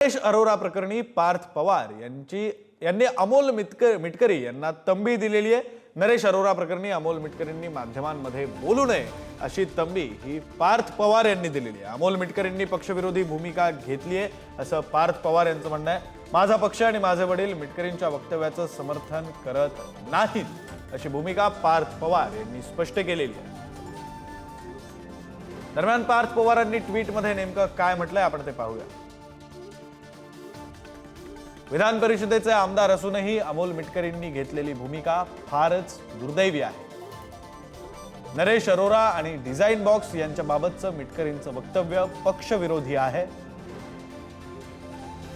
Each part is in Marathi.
सुरेश अरोरा प्रकरणी पार्थ पवार यांची यांनी अमोल मिटकर मिटकरी यांना तंबी दिलेली आहे. नरेश अरोरा प्रकरणी अमोल मिटकरींनी माध्यमांमध्ये बोलू नये अशी तंबी ही पार्थ पवार यांनी दिलेली आहे. अमोल मिटकरींनी पक्षविरोधी भूमिका घेतली आहे असं पार्थ पवार यांचं म्हणणं आहे. माझा पक्ष आणि माझे वडील मिटकरींच्या वक्तव्याचं समर्थन करत नाहीत अशी भूमिका पार्थ पवार यांनी स्पष्ट केलेली आहे. दरम्यान पार्थ पवारांनी ट्विटमध्ये नेमकं काय म्हटलंय आपण ते पाहूया. विधान परिषदेचे आमदार असूनही अमोल मिटकरींनी घेतलेली भूमिका फारच दुर्दैवी आहे. नरेश अरोरा आणि डिझाईन बॉक्स यांच्या बाबतचं मिटकरींचं वक्तव्य पक्षविरोधी आहे.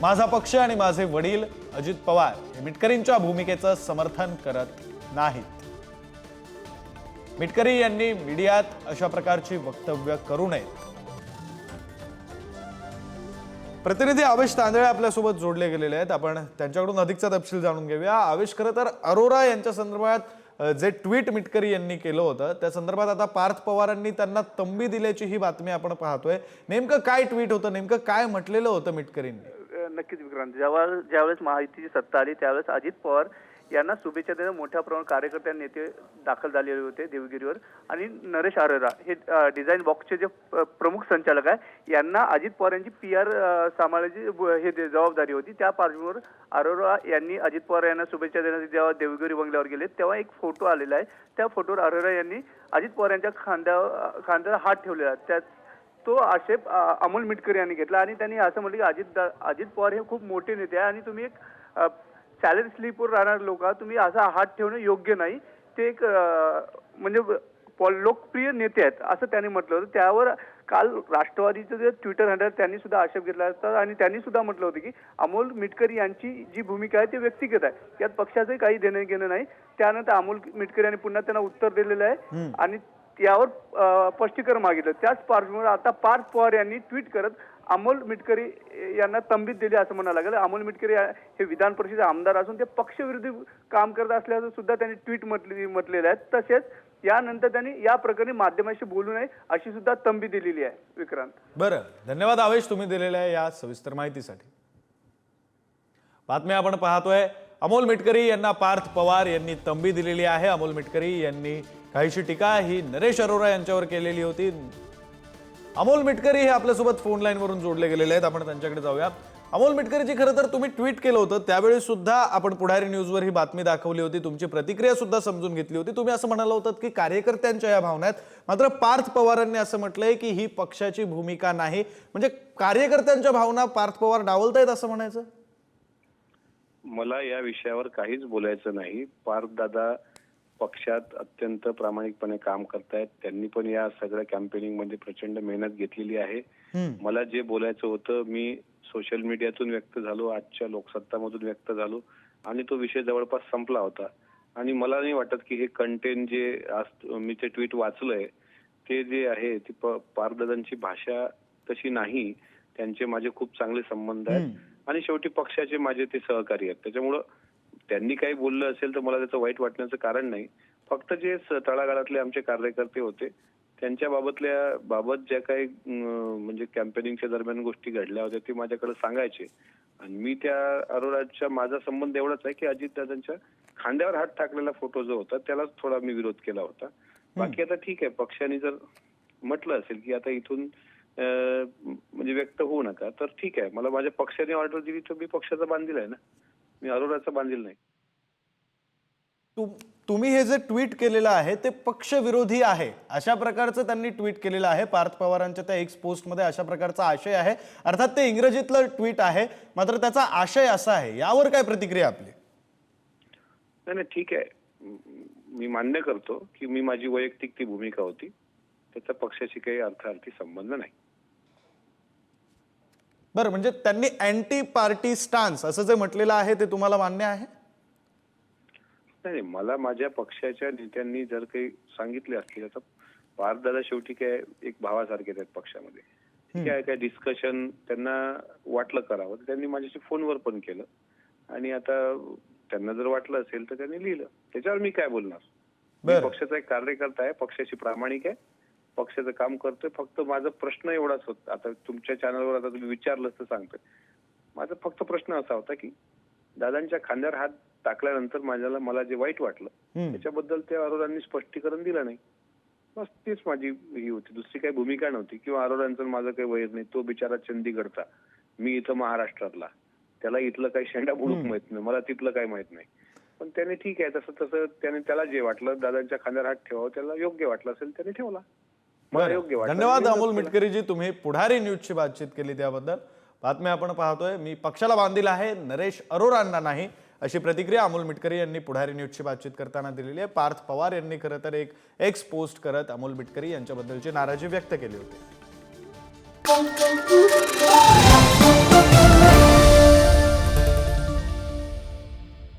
माझा पक्ष आणि माझे वडील अजित पवार हे मिटकरींच्या भूमिकेचं समर्थन करत नाहीत. मिटकरी यांनी मीडियात अशा प्रकारची वक्तव्य करू नयेत. प्रतिनिधी आवेश तांदळे आपल्यासोबत जोडले गेलेले आहेत. आपण त्यांच्याकडून अधिकचा तपशील जाणून घेऊया. आवेश खरं तर अरोरा यांच्या संदर्भात जे ट्विट मिटकरी यांनी केलं होतं त्या संदर्भात आता पार्थ पवारांनी त्यांना तंबी दिल्याची ही बातमी आपण पाहतोय. नेमकं काय ट्विट होतं? नेमकं काय म्हटलेलं होतं मिटकरींनी? नक्कीच विक्रांत जेव्हा ज्यावेळेस माहितीची सत्ता आली त्यावेळेस अजित पवार यांना शुभेच्छा देणं मोठ्या प्रमाणात कार्यकर्ते नेते दाखल झालेले होते देवगिरीवर. आणि नरेश आरोरा हे डिझाईन बॉक्सचे जे प्रमुख संचालक आहे यांना अजित पवार यांची पी आर सांभाळायची हे जबाबदारी होती. त्या पार्श्वभूमीवर अरोरा यांनी अजित पवार यांना शुभेच्छा देण्यासाठी जेव्हा देवगिरी बंगल्यावर गेले तेव्हा एक फोटो आलेला आहे. त्या फोटोवर अरोरा यांनी अजित पवार यांच्या खांद्यावर खांद्यावर हात ठेवलेला आहे. त्या तो आक्षेप अमोल मिटकर यांनी घेतला. आणि त्यांनी असं म्हटलं की अजित दा- अजित पवार हे खूप मोठे नेते आहे. आणि तुम्ही एक सॅलरी स्लीपवर राहणार लोक तुम्ही असा हात ठेवणं योग्य नाही. ते एक म्हणजे लोकप्रिय नेते आहेत असं त्यांनी म्हटलं होतं. त्यावर काल राष्ट्रवादीचं जे ट्विटर हँडल त्यांनी सुद्धा आक्षेप घेतला होता आणि त्यांनी सुद्धा म्हटलं होतं की अमोल मिटकर यांची जी भूमिका आहे ती व्यक्तिगत आहे. यात पक्षाचं काही देणं घेणं नाही. त्यानंतर अमोल मिटकर यांनी पुन्हा त्यांना उत्तर दिलेलं आहे. आणि यावर स्पष्टीकरण मागितलं. त्याच पार्श्वभूमीवर आता पार्थ पवार यांनी ट्विट करत अमोल मिटकरी यांना तंबीत दिली असं म्हणायला लागेल. अमोल मिटकरी हे विधान परिषद आमदार असून ते पक्षविरोधी काम करत असल्याचं सुद्धा त्यांनी ट्विट म्हटले म्हटलेलं आहे. तसेच यानंतर त्यांनी या प्रकरणी माध्यमाशी बोलू नये अशी सुद्धा तंबी दिलेली आहे विक्रांत. बरं. धन्यवाद आवेश तुम्ही दिलेल्या या सविस्तर माहितीसाठी. बातम्या आपण पाहतोय. अमोल मिटकरी यांना पार्थ पवार यांनी तंबी दिलेली आहे. अमोल मिटकरी यांनी काहीशी टीका ही नरेश अरोरा यांच्यावर केलेली होती. अमोल मिटकरी हे आपल्यासोबत फोन लाईनवरून जोडले गेलेले आहेत. आपण त्यांच्याकडे जाऊया. अमोल मिटकरीजी खरं तर तुम्ही ट्विट केलं होतं. त्यावेळी सुद्धा आपण पुढारी न्यूजवर ही बातमी दाखवली होती. तुमची प्रतिक्रिया सुद्धा समजून घेतली होती. तुम्ही असं म्हणाला होतात की कार्यकर्त्यांच्या या भावना आहेत. मात्र पार्थ पवारांनी असं म्हटलंय की ही पक्षाची भूमिका नाही. म्हणजे कार्यकर्त्यांच्या भावना पार्थ पवार डावलतायत असं म्हणायचं? मला या विषयावर काहीच बोलायचं नाही. पार्थ दादा पक्षात अत्यंत प्रामाणिकपणे काम करतायत. त्यांनी पण या सगळ्या कॅम्पेनिंगमध्ये प्रचंड मेहनत घेतलेली आहे. मला जे बोलायचं होतं मी सोशल मीडियातून व्यक्त झालो आजच्या लोकसत्तामधून व्यक्त झालो आणि तो विषय जवळपास संपला होता. आणि मला नाही वाटत की हे कंटेंट जे आज मी ते ट्विट वाचलंय ते जे आहे ती पारदादांची भाषा तशी नाही. त्यांचे माझे खूप चांगले संबंध आहेत. आणि शेवटी पक्षाचे माझे ते सहकारी आहेत. त्याच्यामुळं त्यांनी काही बोललं असेल तर मला त्याचं वाईट वाटण्याचं कारण नाही. फक्त जे तळागाळातले आमचे कार्यकर्ते होते त्यांच्या बाबतल्या बाबत ज्या काही म्हणजे कॅम्पेनिंगच्या दरम्यान गोष्टी घडल्या होत्या ते माझ्याकडे सांगायचे. आणि मी त्या अरोराच्या माझा संबंध एवढाच आहे की अजितदादांच्या खांद्यावर हात टाकलेला फोटो जो होता त्यालाच थोडा मी विरोध केला होता. बाकी आता ठीक आहे पक्षाने जर म्हटलं असेल की आता इथून म्हणजे व्यक्त होऊ नका तर ठीक आहे. मला माझ्या पक्षाने ऑर्डर दिली तर मी पक्षाचा बांधील आहे ना. मी अरोराचा बांधील नाही. तुम- तुम्ही हे जे ट्विट केलेलं आहे ते पक्षविरोधी आहे. अशा प्रकारचं त्यांनी ट्विट केलेलं आहे. पार्थ पवारांच्या त्या एक्स पोस्टमध्ये अशा प्रकारचा आशय आहे. अर्थात ते इंग्रजीतलं ट्विट आहे. मात्र त्याचा आशय असा आहे. यावर काय प्रतिक्रिया आपली? नाही नाही ठीक आहे. म- मी मान्य करतो की मी माझी वैयक्तिक ती भूमिका होती. त्याचा पक्षाशी काही अर्थार्थी संबंध नाही. बरं म्हणजे त्यांनी अँटी पार्टी स्टान्स असं जे म्हटलेलं आहे ते तुम्हाला मान्य आहे? नाही मला माझ्या पक्षाच्या नेत्यांनी जर काही सांगितले असतील तर पारदादा शेवटी काय एक भावासारखे आहेत पक्षामध्ये. ठीक आहे काय डिस्कशन त्यांना वाटलं करावं तर त्यांनी माझ्याशी फोनवर पण केलं. आणि आता त्यांना जर वाटलं असेल तर त्यांनी लिहिलं. त्याच्यावर मी काय बोलणार. पक्षाचा एक कार्यकर्ता आहे पक्षाशी प्रामाणिक आहे. पक्षाचं काम करतोय. फक्त माझा प्रश्न एवढाच होता. आता तुमच्या चॅनलवर आता तुम्ही विचारलं तर सांगतोय. माझा फक्त प्रश्न असा होता की दादांच्या खांद्यावर हात टाकल्यानंतर माझ्याला मला जे वाईट वाटलं. त्याच्याबद्दल त्या अरोरांनी स्पष्टीकरण दिलं नाही. बस तीच माझी ही होती. दुसरी काही भूमिका नव्हती. किंवा अरोरांचं माझं काही वैर नाही. तो बिचारा चंदीगडचा. मी इथं महाराष्ट्रातला. त्याला इथलं काही शेंडा बुडूक माहीत नाही. मला तिथलं काही माहीत नाही. पण त्याने ठीक आहे. तसं तसं त्याने त्याला जे वाटलं दादांच्या खांद्यावर हात ठेवावं त्याला योग्य वाटलं असेल त्याने ठेवला. बरं. धन्यवाद अमोल. मिटकरीजी तुम्ही पुढारी न्यूजची बातचीत केली त्याबद्दल बातम्या आपण पाहतोय मी पक्षाला बांधील आहे नरेश अरोरांना नाही अशी प्रतिक्रिया अमोल मिटकरी यांनी पुढारी न्यूजची बातचीत करताना दिलेली आहे पार्थ पवार यांनी खरं तर एक एक्स पोस्ट करत अमोल मिटकरी यांच्याबद्दलची नाराजी व्यक्त केली होती